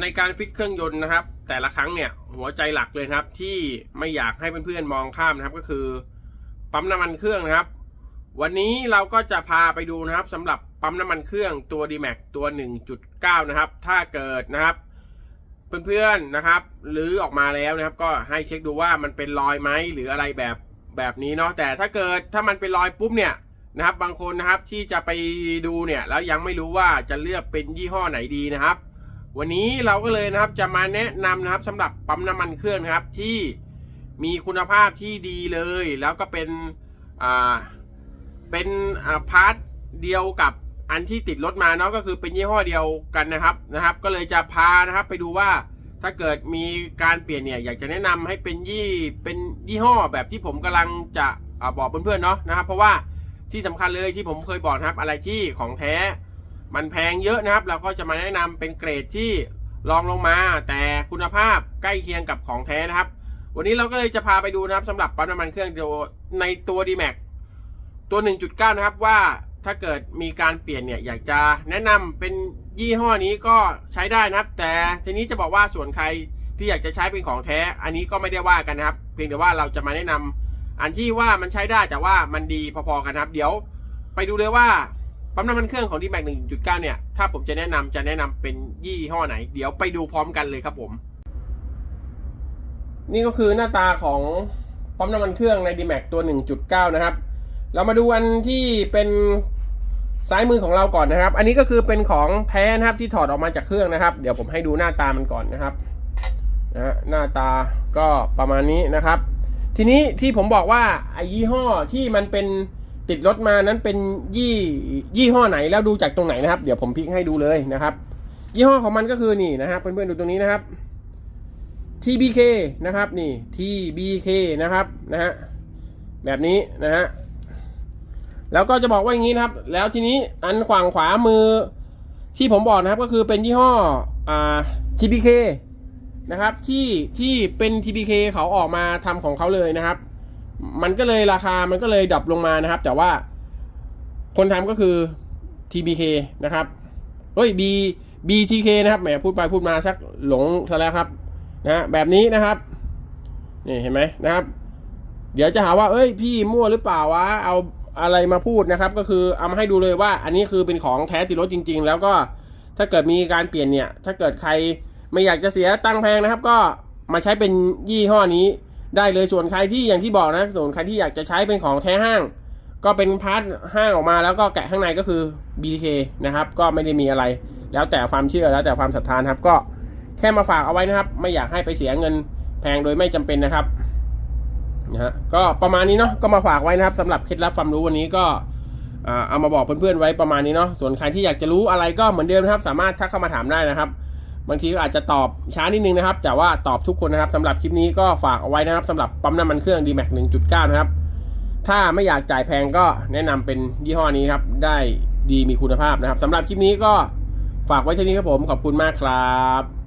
ในการฟิตเครื่องยนต์นะครับ แต่ละครั้งเนี่ยหัวใจหลักเลยครับ ที่ไม่อยากให้เพื่อนๆมองข้ามนะครับ ก็คือ ปั๊มน้ำมันเครื่องนะครับ วันนี้เราก็จะพาไปดูนะครับสำหรับปั๊มน้ำมันเครื่องตัว d m a x ตัว 1.9 นะครับ ถ้าเกิดนะครับ เพื่อนๆนะครับหรือออกมาแล้วนะครับ ก็ให้เช็คดูว่ามันเป็นรอยไหมหรืออะไรแบบแบบนี้เนาะแต่ถ้าเกิดถ้ามันเป็นรอยปุ๊บเนี่ยนะครับ บางคนนะครับที่จะไปดูเนี่ยแล้วยังไม่รู้ว่าจะเลือกเป็นยี่ห้อไหนดีนะครับ วันนี้เราก็เลยนะครับจะมาแนะนำนะครับสำหรับปั๊มน้ำมันเครื่องนะครับที่มีคุณภาพที่ดีเลย แล้วก็เป็นอ่าเป็นอ่าพาร์ทเดียวกับอันที่ติดรถมาเนาะก็คือเป็นยี่ห้อเดียวกันนะครับนะครับ ก็เลยจะพานะครับไปดูว่าถ้าเกิดมีการเปลี่ยนเนี่ยอยากจะแนะนำให้เป็นยี่เป็นยี่ห้อแบบที่ผมกำลังจะอบอกเพื่อนๆเนาะนะครับ เพราะว่าที่สำคัญเลยที่ผมเคยบอกนะครับ อะไรที่ของแท้ มันแพงเยอะนะครับ เราก็จะมาแนะนำเป็นเกรดที่รองลงมา แต่คุณภาพใกล้เคียงกับของแท้นะครับ วันนี้เราก็เลยจะพาไปดูนะครับสำหรับปั๊มน้ำมันเครื่องในตัว d m a x ตัว 1.9 นะครับว่าถ้าเกิดมีการเปลี่ยนเนี่ยอยากจะแนะนำเป็นยี่ห้อนี้ก็ใช้ได้นะครับ แต่ทีนี้จะบอกว่าส่วนใครที่อยากจะใช้เป็นของแท้ อันนี้ก็ไม่ได้ว่ากันนะครับ เพียงแต่ว่าเราจะมาแนะนำอันที่ว่ามันใช้ได้แต่ว่ามันดีพอๆกันนะครับ เดี๋ยว ไปดูเลยว่า ปั๊มน้ำมันเครื่องของ d m a x 1.9 เนี่ย ถ้าผมจะแนะนำจะแนะนำเป็นยี่ห้อไหน เดี๋ยวไปดูพร้อมกันเลยครับผม นี่ก็คือหน้าตาของปั๊มน้ำมันเครื่องใน d m a x ตัว 1.9 นะครับ เรามาดูอันที่เป็นซ้ายมือของเราก่อนนะครับ อันนี้ก็คือเป็นของแท้นะครับที่ถอดออกมาจากเครื่องนะครับ เดี๋ยวผมให้ดูหน้าตามันก่อนนะครับนะหน้าตาก็ประมาณนี้นะครับ ทีนี้ที่ผมบอกว่าไอ้ยี่ห้อที่มันเป็น ติดรถมานั้นเป็นยี่ยี่ห้อไหนแล้วดูจากตรงไหนนะครับ เดี๋ยวผมพลิกให้ดูเลยนะครับ ยี่ห้อของมันก็คือนี่นะครับเพื่อนๆดูตรงนี้นะครับ TBK นะครับนี่ TBK นะครับนะฮะแบบนี้นะฮะแล้วก็จะบอกว่าอย่างนี้นะครับ แล้วทีนี้อันขวางขวามือที่ผมบอกนะครับก็คือเป็นยี่ห้ออ่า TBK นะครับที่ที่เป็น TBK เขาออกมาทำของเขาเลยนะครับ มันก็เลยราคามันก็เลยดรอปลงมานะครับ แต่ว่าคนทำก็คือ TBK นะครับเฮ้ย B BTK นะครับแหมพูดไปพูดมาชักหลงซะแล้วครับนะแบบนี้นะครับนี่เห็นไหมนะครับ เดี๋ยวจะหาว่า เอ้ยพี่มั่วหรือเปล่าวะเอาอะไรมาพูดนะครับ ก็คือเอามาให้ดูเลยว่า อันนี้คือเป็นของแท้ติดรถจริง ๆ แล้วก็ถ้าเกิดมีการเปลี่ยนเนี่ย ถ้าเกิดใครไม่อยากจะเสียตังค์แพงนะครับ ก็มาใช้เป็นยี่ห้อนี้ ได้เลยส่วนใครที่อย่างที่บอกนะ ส่วนใครที่อยากจะใช้เป็นของแท้ห้าง ก็เป็นพาร์ทห้างออกมาแล้วก็แกะข้างในก็คือ BTK นะครับ ก็ไม่ได้มีอะไร แล้วแต่ความเชื่อแล้วแต่ความศรัทธานครับ ก็แค่มาฝากเอาไว้นะครับ ไม่อยากให้ไปเสียเงินแพงโดยไม่จำเป็นนะครับนะฮะก็ประมาณนี้เนาะก็มาฝากไว้นะครับสำหรับเคล็ดลับความรู้วันนี้ก็เอามาบอกเพื่อนๆไว้ประมาณนี้เนาะส่วนใครที่อยากจะรู้อะไรก็เหมือนเดิมครับ สามารถทักเข้ามาถามได้นะครับ บางทีก็อาจจะตอบช้านิดนึงนะครับ แต่ว่าตอบทุกคนนะครับสำหรับคลิปนี้ก็ฝากเอาไว้นะครับสำหรับปั๊มน้ำมันเครื่อง d m a x 1.9 นะครับ ถ้าไม่อยากจ่ายแพงก็แนะนำเป็นยี่ห้อนี้ครับได้ดีมีคุณภาพนะครับสำหรับคลิปนี้ก็ฝากไว้เท่านี้ครับผมขอบคุณมากครับ